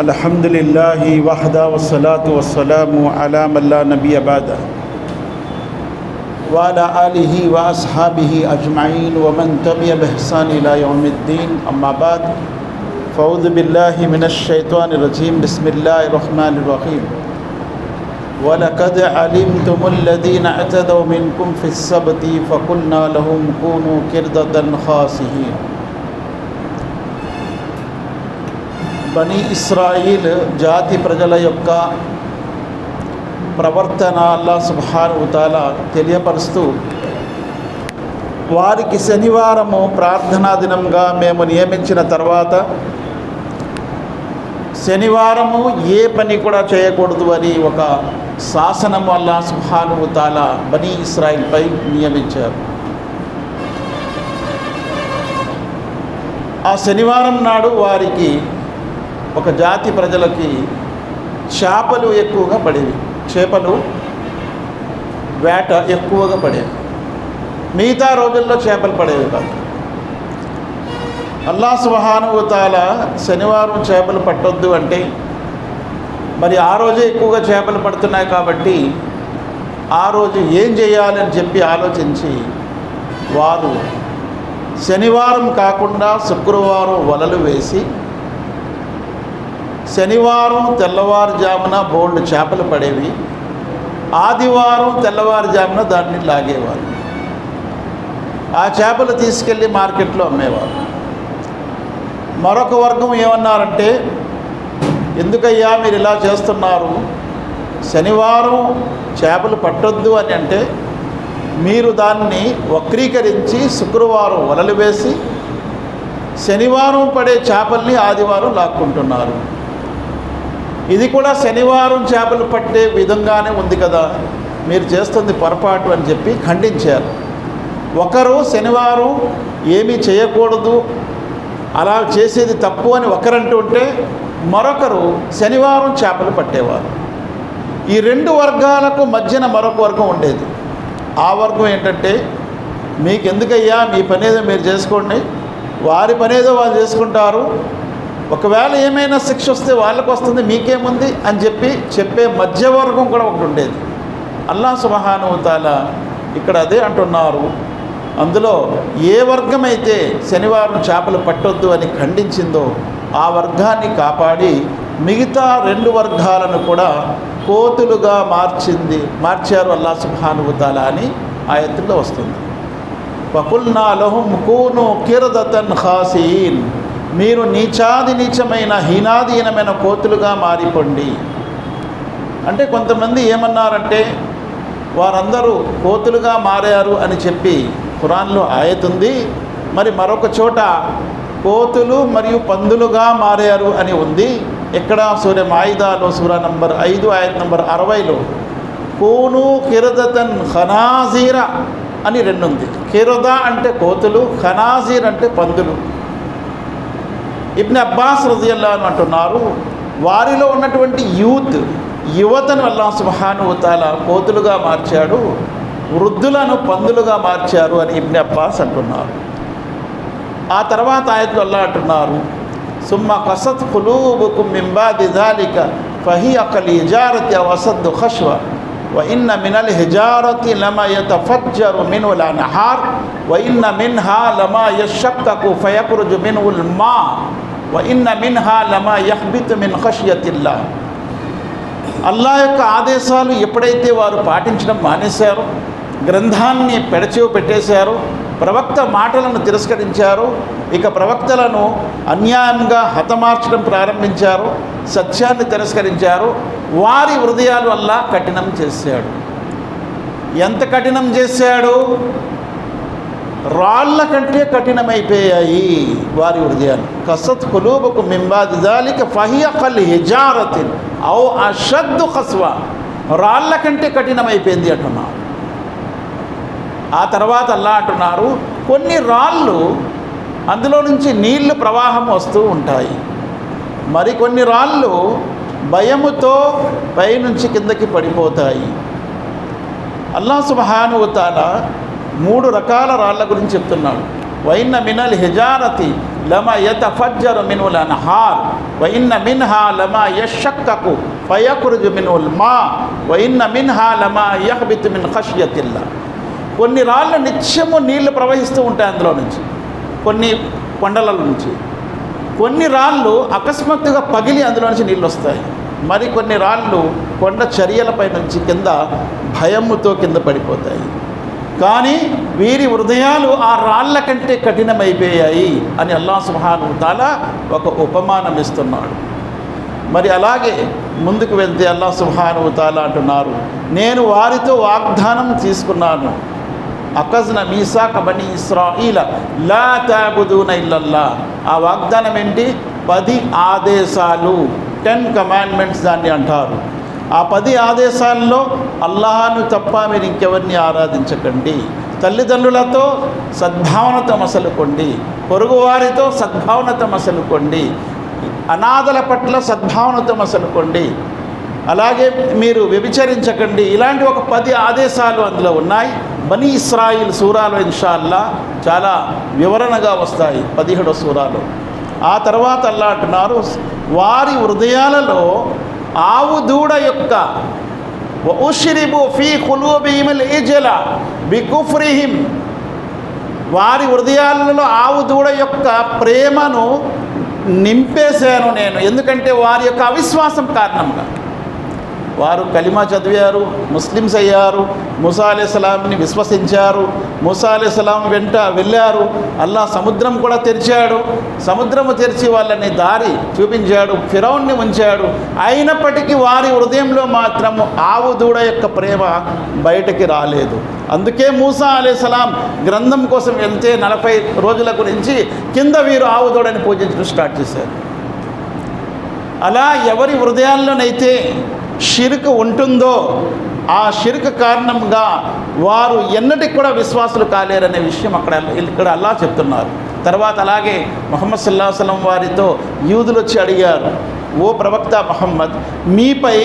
الحمد لله وحده والصلاة والسلام على من لا نبي بعده. وعلى آله وأصحابه أجمعين ومن تبع بإحسان إلى يوم الدين. أما بعد فأعوذ بالله من الشيطان الرجيم. بسم الله الرحمن الرحيم. ولقد علمتم الذين اعتدوا منكم في السبت فقلنا لهم كونوا كردة خاسئين. బనీ ఇస్రాయిల్ జాతి ప్రజల యొక్క ప్రవర్తన అల్లా సుభానుతాల తెలియపరుస్తూ వారికి శనివారము ప్రార్థనా దినంగా మేము నియమించిన తర్వాత శనివారము ఏ పని కూడా చేయకూడదు అని ఒక శాసనం వల్ల సుభానుతాల బనీ ఇస్రాయిల్పై నియమించారు. ఆ శనివారం నాడు వారికి ఒక జాతి ప్రజలకి చేపలు ఎక్కువగా పడేవి. చేపలు వేట ఎక్కువగా పడేవి. మిగతా రోజుల్లో చేపలు పడేవి కాదు. అల్లా సుహానుభూతాల శనివారం చేపలు పట్టొద్దు అంటే మరి ఆ రోజే ఎక్కువగా చేపలు పడుతున్నాయి కాబట్టి ఆ రోజు ఏం చేయాలని చెప్పి ఆలోచించి వారు శనివారం కాకుండా శుక్రవారం వలలు వేసి శనివారం తెల్లవారుజామున బోల్డ్ చేపలు పడేవి. ఆదివారం తెల్లవారుజామున దాన్ని లాగేవారు. ఆ చేపలు తీసుకెళ్ళి మార్కెట్లో అమ్మేవారు. మరొక వర్గం ఏమన్నారంటే ఎందుకయ్యా మీరు ఇలా చేస్తున్నారు? శనివారం చేపలు పట్టొద్దు అని అంటే మీరు దాన్ని వక్రీకరించి శుక్రవారం వలలు వేసి శనివారం పడే చేపల్ని ఆదివారం లాక్కుంటున్నారు. ఇది కూడా శనివారం చేపలు పట్టే విధంగానే ఉంది కదా. మీరు చేస్తుంది పొరపాటు అని చెప్పి ఖండించారు. ఒకరు శనివారం ఏమీ చేయకూడదు అలా చేసేది తప్పు అని ఒకరంటూ ఉంటే మరొకరు శనివారం చేపలు పట్టేవారు. ఈ రెండు వర్గాలకు మధ్యన మరొక వర్గం ఉండేది. ఆ వర్గం ఏంటంటే మీకు ఎందుకయ్యా మీ పనేదో మీరు చేసుకోండి. వారి పనేదో వాళ్ళు చేసుకుంటారు. ఒకవేళ ఏమైనా శిక్ష వస్తే వాళ్ళకు వస్తుంది మీకేముంది అని చెప్పి చెప్పే మధ్యవర్గం కూడా ఒకటి ఉండేది. అల్లా సుబహానుతాల ఇక్కడ అదే అంటున్నారు. అందులో ఏ వర్గమైతే శనివారం చేపలు పట్టొద్దు అని ఖండించిందో ఆ వర్గాన్ని కాపాడి మిగతా రెండు వర్గాలను కూడా కోతులుగా మార్చింది మార్చారు అల్లా సుబహానుతాల అని ఆయత్తులో వస్తుంది. వకుల్నా లహుం కూను కిరదతన్ ఖాసీన్. మీరు నీచాది నీచమైన హీనాధీనమైన కోతులుగా మారిపోండి. అంటే కొంతమంది ఏమన్నారంటే వారందరూ కోతులుగా మారారు అని చెప్పి ఖురాన్లో ఆయతుంది మరి మరొక చోట కోతులు మరియు పందులుగా మారారు అని ఉంది. ఎక్కడ? సూర్య మాయిదాలో సూర నంబర్ ఐదు ఆయత్ నంబర్ అరవైలో. కూను కిరదతన్ ఖనాజీరా అని రెండు ఉంది కిరద అంటే కోతులు ఖనాజీర్ అంటే పందులు. ఇబ్ని అబ్బాస్ రజియల్లాను అంటున్నారు వారిలో ఉన్నటువంటి యూత్ యువతను అల్లా సుబహానుతాల కోతులుగా మార్చాడు వృద్ధులను పందులుగా మార్చారు అని ఇబ్ని అబ్బాస్ అంటున్నారు ఆ తర్వాత ఆయతలు అల్లా అంటున్నారు సుమ్మ కసత్ కులూబుకు మింబాది దాలిక ఫహి అకల్ ఇజారతి వసద్దు ఖష్వ وإن من الحجارة لما يتفجر منه الأنهار وإن منها لما يشقق فيخرج منه الماء ఇన్న మిన్హా లమా యహ్బిత్ మిన్ ఖషియతిల్లా అల్లా యొక్క ఆదేశాలు ఎప్పుడైతే వారు పాటించడం మానేశారో గ్రంథాన్ని పెడచేవు పెట్టేశారో ప్రవక్త మాటలను తిరస్కరించారు ఇక ప్రవక్తలను అన్యాయంగా హతమార్చడం ప్రారంభించారు సత్యాన్ని తిరస్కరించారు వారి హృదయాలు అల్లా కఠినం చేశాడు. ఎంత కఠినం చేశాడు? రాళ్ళ కంటే కఠినమైపోయాయి వారి హృదయాలు. కసత్ కులూబకు మింబాది దాలిక ఫహియకల్ హిజారతిన్. ఔ అషద్దు కస్వా రాళ్ళ కంటే కఠినమైపోయింది అంటున్నారు. ఆ తర్వాత అల్లా అంటున్నారు కొన్ని రాళ్ళు అందులో నుంచి నీళ్ళు ప్రవాహం వస్తూ ఉంటాయి. మరికొన్ని రాళ్ళు భయముతో పైనుంచి కిందకి పడిపోతాయి. అల్లా సుబహానువతాల మూడు రకాల రాళ్ళ గురించి చెప్తున్నాడు. వైన్న మినల్ హిజారతి లమ యతఫజ్జరు మినుల్ అన్హార్. వైన్న మిన్హా లమ యషక్కకు ఫయకురుజు మినుల్ మా. వైన్న మిన్హా లమ యహ్బిత్ మిన్ ఖష్యతిల్లా. కొన్ని రాళ్ళు నిత్యము నీళ్ళు ప్రవహిస్తూ ఉంటాయి అందులో నుంచి కొన్ని కొండల నుంచి. కొన్ని రాళ్ళు అకస్మాత్తుగా పగిలి అందులో నుంచి నీళ్ళు వస్తాయి. మరి కొన్ని రాళ్ళు కొండ చర్యలపై నుంచి కింద భయముతో కింద పడిపోతాయి. కానీ వీరి హృదయాలు ఆ రాళ్ళ కంటే కఠినమైపోయాయి అని అల్లా సుహాను తాలా ఒక ఉపమానం ఇస్తున్నాడు. మరి అలాగే ముందుకు వెళ్తే అల్లా సుహాను తాలా అంటున్నారు నేను వారితో వాగ్దానం తీసుకున్నాను. అకజ్న మీసాక బని ఇస్రాయిల లా తాబుదూన ఇల్లల్లా. ఆ వాగ్దానం ఏంటి? పది ఆదేశాలు టెన్ కమాండ్మెంట్స్ దాన్ని అంటారు. ఆ పది ఆదేశాల్లో అల్లాహను తప్ప మీరు ఇంకెవరిని ఆరాధించకండి. తల్లిదండ్రులతో సద్భావనతో మసలుకోండి. పొరుగువారితో సద్భావనతో మసలుకోండి. అనాథల పట్ల సద్భావనతో మసలుకోండి. అలాగే మీరు వ్యభిచరించకండి. ఇలాంటి ఒక పది ఆదేశాలు అందులో ఉన్నాయి. బనీ ఇస్రాయిల్ సూరాలు ఇన్షాల్లా చాలా వివరణగా వస్తాయి. పదిహేడో సూరాలు. ఆ తర్వాత అల్లా అంటున్నారు వారి హృదయాలలో ఆవు దూడ యొక్క ఉషిరిబు ఫీ కులూబిహిమిల్ ఇజల బికుఫ్రిహిం వారి హృదయాలలో ఆవు దూడ యొక్క ప్రేమను నింపేశాను నేను. ఎందుకంటే వారి యొక్క అవిశ్వాసం కారణంగా. వారు కలిమా చదివారు ముస్లిమ్స్ అయ్యారు ముసా అలీస్లాంని విశ్వసించారు ముసా అలీస్లాం వెంట వెళ్ళారు అల్లా సముద్రం కూడా తెరిచాడు సముద్రము తెరిచి వాళ్ళని దారి చూపించాడు ఫిరౌన్ని ఉంచాడు అయినప్పటికీ వారి హృదయంలో మాత్రం ఆవు దూడ యొక్క ప్రేమ బయటకి రాలేదు. అందుకే మూసా అలీస్లాం గ్రంథం కోసం వెళ్తే నలభై రోజుల గురించి కింద వీరు ఆవు దూడని పూజించడం స్టార్ట్ చేశారు. అలా ఎవరి హృదయాల్లోనైతే షిరుకు ఉంటుందో ఆ షిరుకు కారణంగా వారు ఎన్నటికి కూడా విశ్వాసులు కాలేరనే విషయం అక్కడ ఇక్కడ అల్లా చెప్తున్నారు. తర్వాత అలాగే మొహమ్మద్ సుల్లాహలం వారితో యూదులు వచ్చి అడిగారు ఓ ప్రవక్త మహమ్మద్ మీపై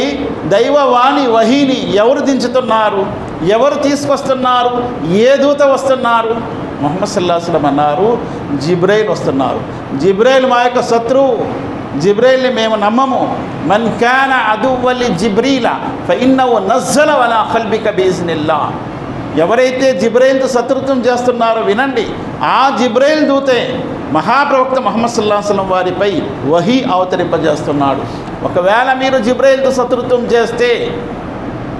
దైవవాణి వహీని ఎవరు దించుతున్నారు? ఎవరు తీసుకొస్తున్నారు? ఏ దూత వస్తున్నారు? మొహమ్మద్ సుల్లాహలం అన్నారు జిబ్రైల్ వస్తున్నారు. జిబ్రైల్ మా యొక్క శత్రువు. జిబ్రైల్ని మేము నమ్మము. మన్ క్యాన అదువలి జిబ్రీల ఫైన్నవు నజ్జల వలా ఖల్బిక బీజ్నిల్లా. ఎవరైతే జిబ్రైల్తో శత్రుత్వం చేస్తున్నారో వినండి ఆ జిబ్రైల్ దూతే మహాప్రవక్త మహమ్మద్ సల్లాహం వారిపై వహి అవతరింపజేస్తున్నాడు. ఒకవేళ మీరు జిబ్రైల్తో శత్రుత్వం చేస్తే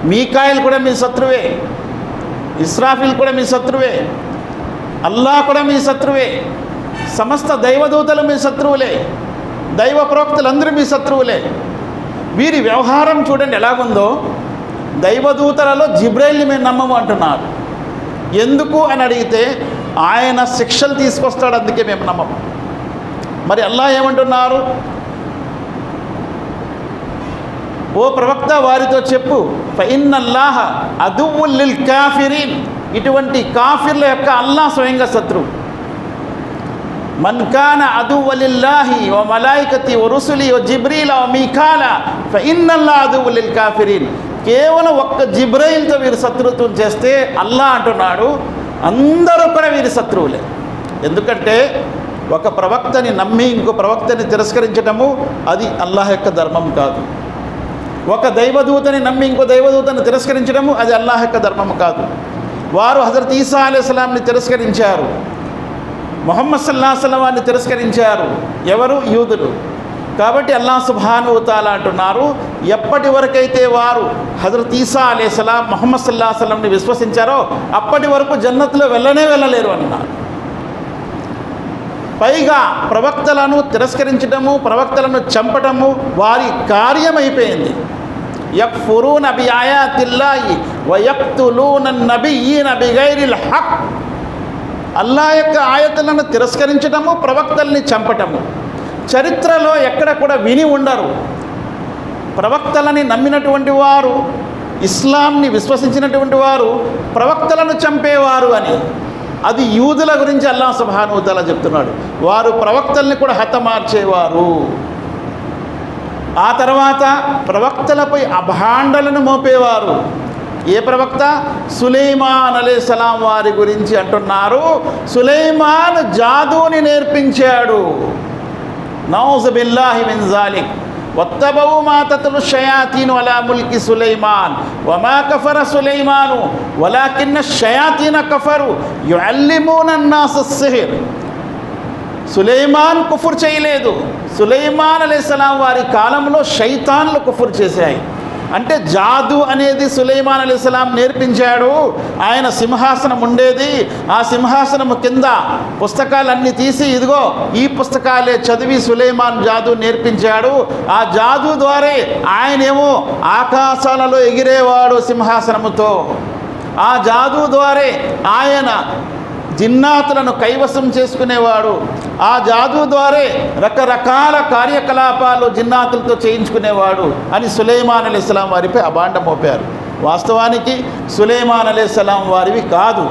మీకాయలు కూడా మీ శత్రువే ఇస్రాఫిల్ కూడా మీ శత్రువే అల్లా కూడా మీ శత్రువే సమస్త దైవదూతలు మీ శత్రువులే. దైవ ప్రవక్తలందరూ మీ శత్రువులే. వీరి వ్యవహారం చూడండి ఎలాగుందో. దైవదూతలలో జిబ్రైల్ని మేము నమ్మము అంటున్నారు. ఎందుకు అని అడిగితే ఆయన శిక్షలు తీసుకొస్తాడు అందుకే మేము నమ్మము. మరి అల్లా ఏమంటున్నారు? ఓ ప్రవక్త వారితో చెప్పు ఫైన్నల్లాహ అదువుల్ కాఫిరీన్. ఇటువంటి కాఫిర్ల యొక్క అల్లా స్వయంగా శత్రువు. మన్కాన అదువలిల్లాహి ఓ మలాయికతి ఓ రుసులి ఓ జిబ్రీల ఓ మీకాల ఫైన్నల్లా అదువలిల్ కాఫిరీన్ కేవలం ఒక్క జిబ్రైల్తో వీరు శత్రుత్వం చేస్తే అల్లా అంటున్నాడు అందరూ కూడా వీరి శత్రువులే. ఎందుకంటే ఒక ప్రవక్తని నమ్మి ఇంకో ప్రవక్తని తిరస్కరించటము అది అల్లాహ్ యొక్క ధర్మం కాదు. ఒక దైవదూతని నమ్మి ఇంకో దైవదూతని తిరస్కరించడము అది అల్లాహ్ యొక్క ధర్మం కాదు. వారు హజరత్ ఈసా అలీస్లాంని తిరస్కరించారు. మొహమ్మద్ సల్లాహం వారిని తిరస్కరించారు. ఎవరు? యూదులు. కాబట్టి అల్లా సుభాను అంటున్నారు ఎప్పటి వరకైతే వారు హజరత్ ఈసా అలీస్లాం మొహమ్మద్ సల్లాహంని విశ్వసించారో అప్పటి వరకు జన్నత్లో వెళ్ళనే వెళ్ళలేరు అన్నారు. పైగా ప్రవక్తలను తిరస్కరించడము ప్రవక్తలను చంపటము వారి కార్యమైపోయింది. యక్ఫురూన బి ఆయాతిల్లాయి వయక్తులూన నబియీన బిగైరిల్ హక్. అల్లా యొక్క ఆయతలను తిరస్కరించడము ప్రవక్తల్ని చంపటము. చరిత్రలో ఎక్కడ కూడా విని ఉండరు. ప్రవక్తలని నమ్మినటువంటి వారు ఇస్లాంని విశ్వసించినటువంటి వారు ప్రవక్తలను చంపేవారు అని. అది యూదుల గురించి అల్లా సుభానుతల చెప్తున్నాడు. వారు ప్రవక్తల్ని కూడా హతమార్చేవారు. ఆ తర్వాత ప్రవక్తలపై అభాండలను మోపేవారు. ఏ ప్రవక్త? సులైమాన్ అలీసలాం వారి గురించి అంటున్నారు. సులైమాన్ జాదూని నేర్పించాడు. నౌజు బిల్లాహి మిన్ జాలిక్. వత్తబవు మా తతులు షయాతీను అలా ముల్కి సులైమాన్. వమా కఫర సులైమాను. వలాకిన్న షయాతీన కఫరు యుఅల్లిమూన సిహిర్. సులైమాన్ కుఫుర్ చేయలేదు. సులైమాన్ అలీస్లాం వారి కాలంలో శైతాన్లు కుఫుర్ చేశాయి. అంటే జాదు అనేది సులైమాన్ అలీస్లాం నేర్పించాడు. ఆయన సింహాసనం ఉండేది. ఆ సింహాసనం కింద పుస్తకాలన్నీ తీసి ఇదిగో ఈ పుస్తకాలే చదివి సులైమాన్ జాదు నేర్పించాడు. ఆ జాదు ద్వారా ఆయనేమో ఆకాశాలలో ఎగిరేవాడు సింహాసనముతో. ఆ జాదు ద్వారా ఆయన జిన్నాతులను కైవసం చేసుకునేవాడు. ఆ జాదు ద్వారే రకరకాల కార్యకలాపాలు జిన్నాతులతో చేయించుకునేవాడు అని సులైమాన్ అలీ ఇస్లాం వారిపై అభాండ మోపారు. వాస్తవానికి సులైమాన్ అలీ ఇస్లాం వారివి కాదు.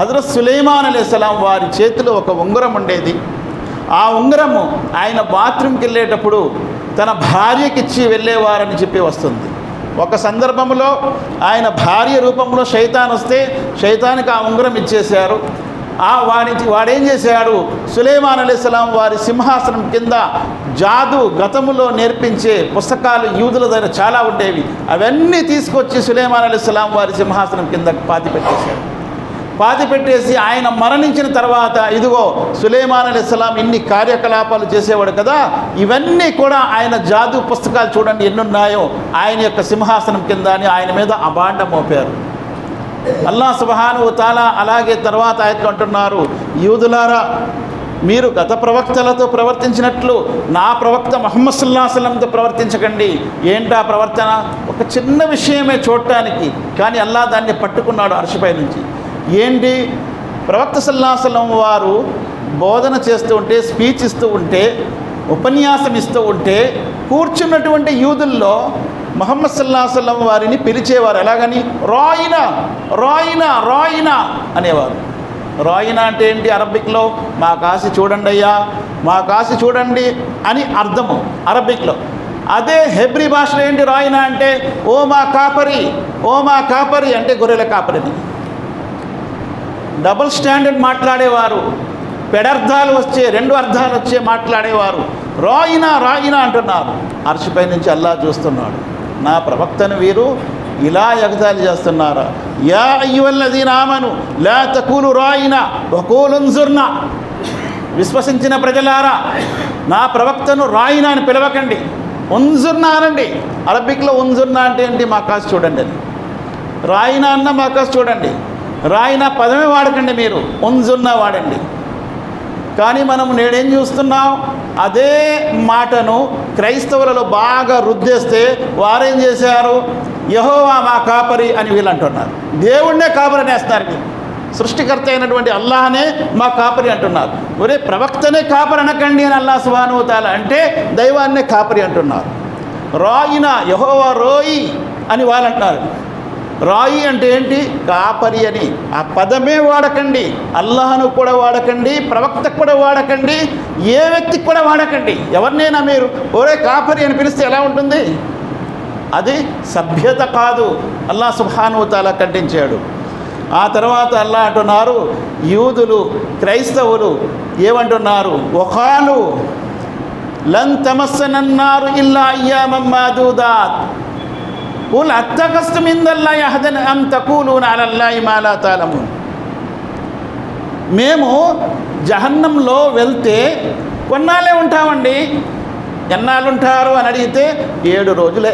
హజరత్ సులైమాన్ అలీ ఇస్లాం వారి చేతిలో ఒక ఉంగరం ఉండేది. ఆ ఉంగరము ఆయన బాత్రూమ్కి వెళ్ళేటప్పుడు తన భార్యకిచ్చి వెళ్ళేవారని చెప్పి వస్తుంది. ఒక సందర్భంలో ఆయన భార్య రూపంలో శైతాన్ వస్తే శైతానికి ఆ ఉంగరం ఇచ్చేశారు. ఆ వాడికి వాడేం చేశాడు? సులేమాన్ అలీస్లాం వారి సింహాసనం కింద జాదు గతములో నేర్పించే పుస్తకాలు యూదుల దగ్గర చాలా ఉండేవి. అవన్నీ తీసుకొచ్చి సులేమాన్ అలీస్లాం వారి సింహాసనం కింద పాతి పెట్టేశాడు పాతి పెట్టేసి ఆయన మరణించిన తర్వాత ఇదిగో సులేమాన్ అలీస్లాం ఇన్ని కార్యకలాపాలు చేసేవాడు కదా ఇవన్నీ కూడా ఆయన జాదు పుస్తకాలు చూడండి ఎన్నున్నాయో ఆయన యొక్క సింహాసనం కింద అని ఆయన మీద అభాండం మోపారు. అల్లా సుబహాను తాలా అలాగే తర్వాత ఆయనకు అంటున్నారు యూదులారా మీరు గత ప్రవక్తలతో ప్రవర్తించినట్లు నా ప్రవక్త మహమ్మద్ సుల్లాహసలంతో ప్రవర్తించకండి. ఏంటా ప్రవర్తన? ఒక చిన్న విషయమే చూడటానికి కానీ అల్లా దాన్ని పట్టుకున్నాడు అరసిపై నుంచి. ఏంటి? ప్రవక్త సల్లాహసలం వారు బోధన చేస్తూ ఉంటే స్పీచ్ ఇస్తూ ఉంటే ఉపన్యాసం ఇస్తూ ఉంటే కూర్చున్నటువంటి యూదుల్లో మహమ్మద్ సల్లాహసల్లం వారిని పిలిచేవారు. ఎలాగని? రాయినా రాయినా రాయినా అనేవారు. రాయినా అంటే ఏంటి అరబిక్లో మా కాసి చూడండి అయ్యా మా కాసి చూడండి అని అర్థము అరబిక్లో అదే హెబ్రి భాషలో ఏంటి రాయినా అంటే? ఓ మా కాపరి ఓ మా కాపరి అంటే గొర్రెల కాపరిని. డబుల్ స్టాండర్డ్ మాట్లాడేవారు. పెడర్థాలు వచ్చే రెండు అర్థాలు వచ్చే మాట్లాడేవారు. రాయినా రాయినా అంటున్నారు. అరచిపై నుంచి అల్లా చూస్తున్నాడు. నా ప్రవక్తను వీరు ఇలా ఎగతాళి చేస్తున్నారా. యా అయ్యువల్లది నామను లా తకూలు రాయినా వకూలుంజుర్నా విశ్వసించిన ప్రజలారా నా ప్రవక్తను రాయినా అని పిలవకండి. ఉంజుర్నా అనండి. అరబిక్లో ఉంజుర్నా అంటే ఏంటి? మా కాసు చూడండి అది. రాయినా అన్న మా కాసు చూడండి. రాయిన పదమే వాడకండి మీరు ఉంజున్నా వాడండి. కానీ మనం నేడేం చూస్తున్నాం? అదే మాటను క్రైస్తవులలో బాగా రుద్దేస్తే వారేం చేశారు? యహోవా మా కాపరి అని వీళ్ళు అంటున్నారు. దేవుణ్ణే కాపరి అనేస్తారు వీళ్ళు. సృష్టికర్త అయినటువంటి అల్లాహనే మా కాపరి అంటున్నారు. ఒరే ప్రవక్తనే కాపరి అనకండి అని అల్లా సుభానుతాల అంటే దైవాన్నే కాపరి అంటున్నారు. రాయిన యహోవా రోయి అని వాళ్ళు అంటున్నారు. రాయి అంటే ఏంటి? కాపరి అని. ఆ పదమే వాడకండి. అల్లాహను కూడా వాడకండి ప్రవక్తకు కూడా వాడకండి ఏ వ్యక్తికి కూడా వాడకండి. ఎవరినైనా మీరు ఒరే కాపరి అని పిలిస్తే ఎలా ఉంటుంది? అది సభ్యత కాదు. అల్లా సుభానుతాల ఖండించాడు. ఆ తర్వాత అల్లా అంటున్నారు యూదులు క్రైస్తవులు ఏమంటున్నారు? ఒకళ్ళు లం తమస్సనన్నారు ఇల్లా అయ్యామం మాదూదాత్. قل اتخذتم من الله عهدا ام تقولون على الله ما لا تعلمون మేము జహన్నంలో వెళ్తే కొన్నాళ్ళే ఉంటామండి ఎన్నాళ్ళు ఉంటారు అని అడిగితే ఏడు రోజులే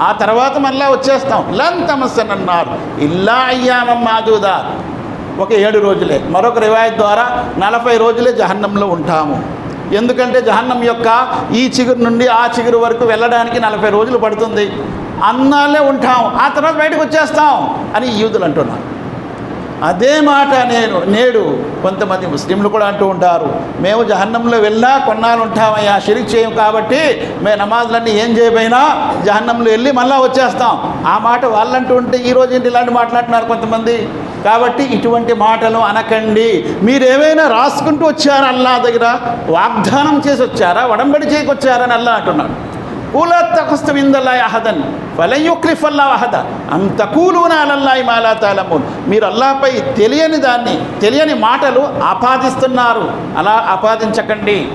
ఆ తర్వాత మళ్ళా వచ్చేస్తాం లం తమస్సనన్నారు ఇల్లా అయ్యామం మాదూదా ఒక ఏడు రోజులే మరొక రివాయత్ ద్వారా నలభై రోజులే జహన్నంలో ఉంటాము ఎందుకంటే జహన్నం యొక్క ఈ చిగురు నుండి ఆ చిగురు వరకు వెళ్ళడానికి నలభై రోజులు పడుతుంది అన్నాళ్ళే ఉంటాం ఆ తర్వాత బయటకు వచ్చేస్తాం అని యూదులు అంటున్నారు. అదే మాట నేను నేడు కొంతమంది ముస్లింలు కూడా అంటూ ఉంటారు. మేము జహన్నంలో వెళ్ళా కొన్నాళ్ళు ఉంటామయ్యా షిరిక్ చేయం కాబట్టి మేము నమాజులన్నీ ఏం చేయబోయినా జహన్నంలో వెళ్ళి మళ్ళీ వచ్చేస్తాం. ఆ మాట వాళ్ళంటూ ఉంటే ఈరోజు ఏంటి ఇలాంటి మాట్లాడుతున్నారు కొంతమంది? కాబట్టి ఇటువంటి మాటలు అనకండి. మీరేమైనా రాసుకుంటూ వచ్చారా అల్లా దగ్గర? వాగ్దానం చేసి వచ్చారా? వడంబడి చేయకొచ్చారని అల్లా అంటున్నాడు. కూల తఖస్తు అహదన్ ఫలన్ యుక్లిఫల్లా అహద. అంత కూలున అలల్లాహి మాలా తాలమూన్. మీరు అల్లాపై తెలియని దాన్ని తెలియని మాటలు ఆపాదిస్తున్నారు. అలా ఆపాదించకండి.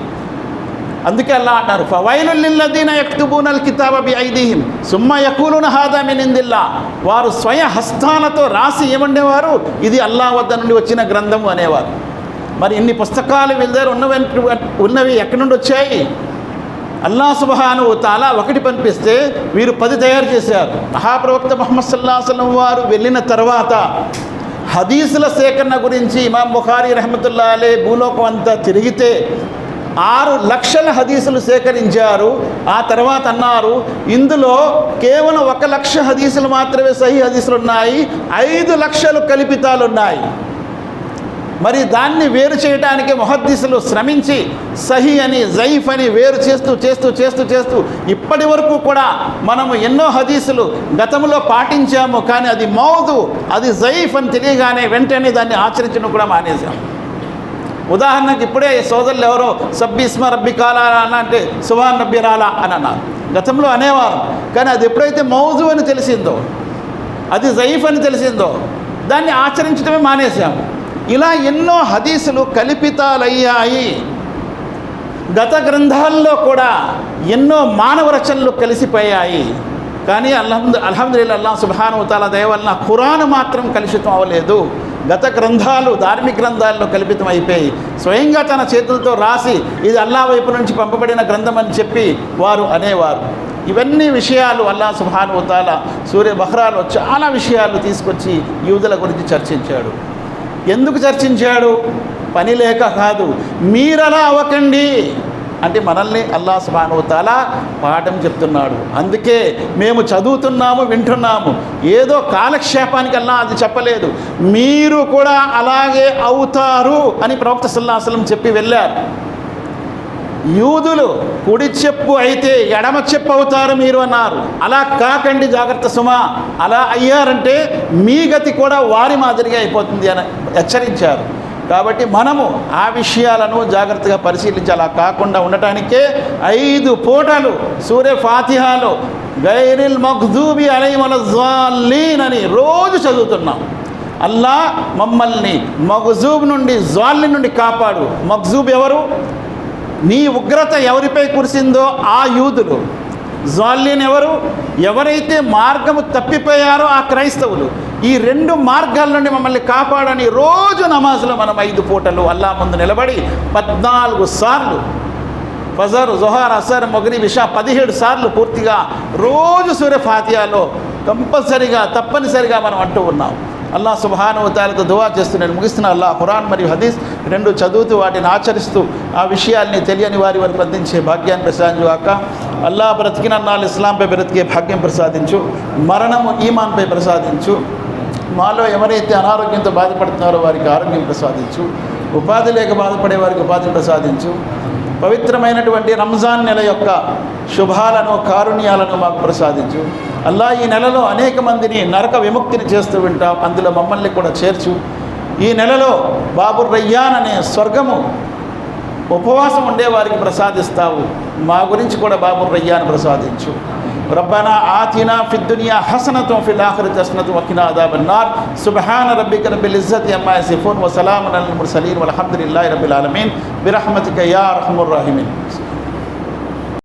అందుకే అల్లా అన్నారు ఫవైలుల్లిల్లదీన యక్తుబూనల్ కితాబ ఐదీహిం సుమ్మ యకూలున హాదా వారు స్వయ హస్తాలతో రాసి ఏమండేవారు? ఇది అల్లా వద్ద నుండి వచ్చిన గ్రంథము అనేవారు. మరి ఇన్ని పుస్తకాలు వీళ్ళ దగ్గర ఉన్నవి ఉన్నవి ఎక్కడి నుండి వచ్చాయి? అల్లా సుబహాను తాలా ఒకటి పంపిస్తే వీరు పది తయారు చేశారు. మహాప్రవక్త మొహమ్మద్ సల్లా వారు వెళ్ళిన తర్వాత హదీసుల సేకరణ గురించి ఇమాం బుఖారీ రహమతుల్లా అలే భూలోకం అంతా తిరిగితే ఆరు లక్షల హదీసులు సేకరించారు. ఆ తర్వాత అన్నారు ఇందులో కేవలం ఒక లక్ష హదీసులు మాత్రమే సహీ హదీసులు ఉన్నాయి ఐదు లక్షలు కల్పితాలు ఉన్నాయి మరి దాన్ని వేరు చేయడానికి మొహద్దీసులు శ్రమించి సహీ అని జైఫ్ అని వేరు చేస్తూ చేస్తూ చేస్తూ చేస్తూ ఇప్పటి వరకు కూడా మనము ఎన్నో హదీసులు గతంలో పాటించాము కానీ అది మౌదు అది జైఫ్ అని తెలియగానే వెంటనే దాన్ని ఆచరించడం కూడా మానేశాం. ఉదాహరణకి ఇప్పుడే సోదరులు ఎవరో సబ్బిస్మ రబ్బి కాలా అంటే సుభాన్ రబ్బి రాలా అని అన్నారు. గతంలో అనేవారు. కానీ అది ఎప్పుడైతే మౌజు అని తెలిసిందో అది జైఫ్ అని తెలిసిందో దాన్ని ఆచరించడమే మానేశాము ఇలా ఎన్నో హదీసులు కల్పితాలయ్యాయి. గత గ్రంథాల్లో కూడా ఎన్నో మానవ రచనలు కలిసిపోయాయి. కానీ అల్హమ్దు అల్హమ్దుల్లా అల్లా సుభానుతాల దయవల్ల ఖురాన్ మాత్రం కలుషితం అవ్వలేదు. గత గ్రంథాలు ధార్మిక గ్రంథాల్లో కల్పితం అయిపోయి స్వయంగా తన చేతులతో రాసి ఇది అల్లా వైపు నుంచి పంపబడిన గ్రంథం అని చెప్పి వారు అనేవారు. ఇవన్నీ విషయాలు అల్లా సుభానుతాల సూర్య బహ్రాలో చాలా విషయాలు తీసుకొచ్చి యూదుల గురించి చర్చించాడు. ఎందుకు చర్చించాడు? పని లేక కాదు. మీరలా అవ్వకండి. అంటే మనల్ని అల్లా సుబానుతాల పాఠం చెప్తున్నాడు. అందుకే మేము చదువుతున్నాము వింటున్నాము. ఏదో కాలక్షేపానికి అల్లా అది చెప్పలేదు. మీరు కూడా అలాగే అవుతారు అని ప్రవక్త సుల్లాసలం చెప్పి వెళ్ళారు. యూదులు కుడి చెప్పు అయితే ఎడమ చెప్పు అవుతారు మీరు అన్నారు. అలా కాకండి జాగ్రత్త సుమా. అలా అయ్యారంటే మీ గతి కూడా వారి మాదిరిగా అయిపోతుంది అని హెచ్చరించారు. కాబట్టి మనము ఆ విషయాలను జాగ్రత్తగా పరిశీలించి అలా కాకుండా ఉండటానికే ఐదు పూటలు సూర్య ఫాతిహాలు గైరిల్ మగ్దూబి అలైమల జాలీన్ అని రోజు చదువుతున్నాం. అల్లా మమ్మల్ని మగ్జూబ్ నుండి జ్వాలి నుండి కాపాడు. మగ్జూబ్ ఎవరు? నీ ఉగ్రత ఎవరిపై కురిసిందో ఆ యూదులు. జాల్యన్ ఎవరు? ఎవరైతే మార్గము తప్పిపోయారో ఆ క్రైస్తవులు. ఈ రెండు మార్గాల నుండి మమ్మల్ని కాపాడని రోజు నమాజులో మనం ఐదు పూటలు అల్లా ముందు నిలబడి పద్నాలుగు సార్లు ఫజర్ జొహార్ అసర్ మొగరి విషా పదిహేడు సార్లు పూర్తిగా రోజు సూర్య ఫాతియాలో కంపల్సరిగా తప్పనిసరిగా మనం అంటూ ఉన్నాం. అల్లా సుబానువతాలతో దువా చేస్తున్నాడు. నేను ముగిస్తున్న అల్లా ఖురాన్ మరియు హదీస్ రెండు చదువుతూ వాటిని ఆచరిస్తూ ఆ విషయాల్ని తెలియని వారి వారికి అందించే భాగ్యాన్ని ప్రసాదించు కాక అల్లా బ్రతికిన ఇస్లాంపై బ్రతికే భాగ్యం ప్రసాదించు. మరణము ఈమాన్పై ప్రసాదించు. మాలో ఎవరైతే అనారోగ్యంతో బాధపడుతున్నారో వారికి ఆరోగ్యం ప్రసాదించు. ఉపాధి లేక బాధపడే వారికి ఉపాధిని ప్రసాదించు. పవిత్రమైనటువంటి రంజాన్ నెల యొక్క శుభాలను కారుణ్యాలను మాకు ప్రసాదించు. అల్లా ఈ నెలలో అనేక మందిని నరక విముక్తిని చేస్తూ వింటాం అందులో మమ్మల్ని కూడా చేర్చు ఈ నెలలో బాబు రయ్యాన్ అనే స్వర్గము ఉపవాసం ఉండే వారికి ప్రసాదిస్తావు మా గురించి కూడా బాబు రయ్యాన్ని ప్రసాదించు ربنا آتنا في الدنيا حسنة وفي الآخرة حسنة وقنا عذاب النار سبحان ربك رب العزة عما يصفون وسلام على المرسلين والحمد لله رب العالمين برحمتك يا أرحم الراحمين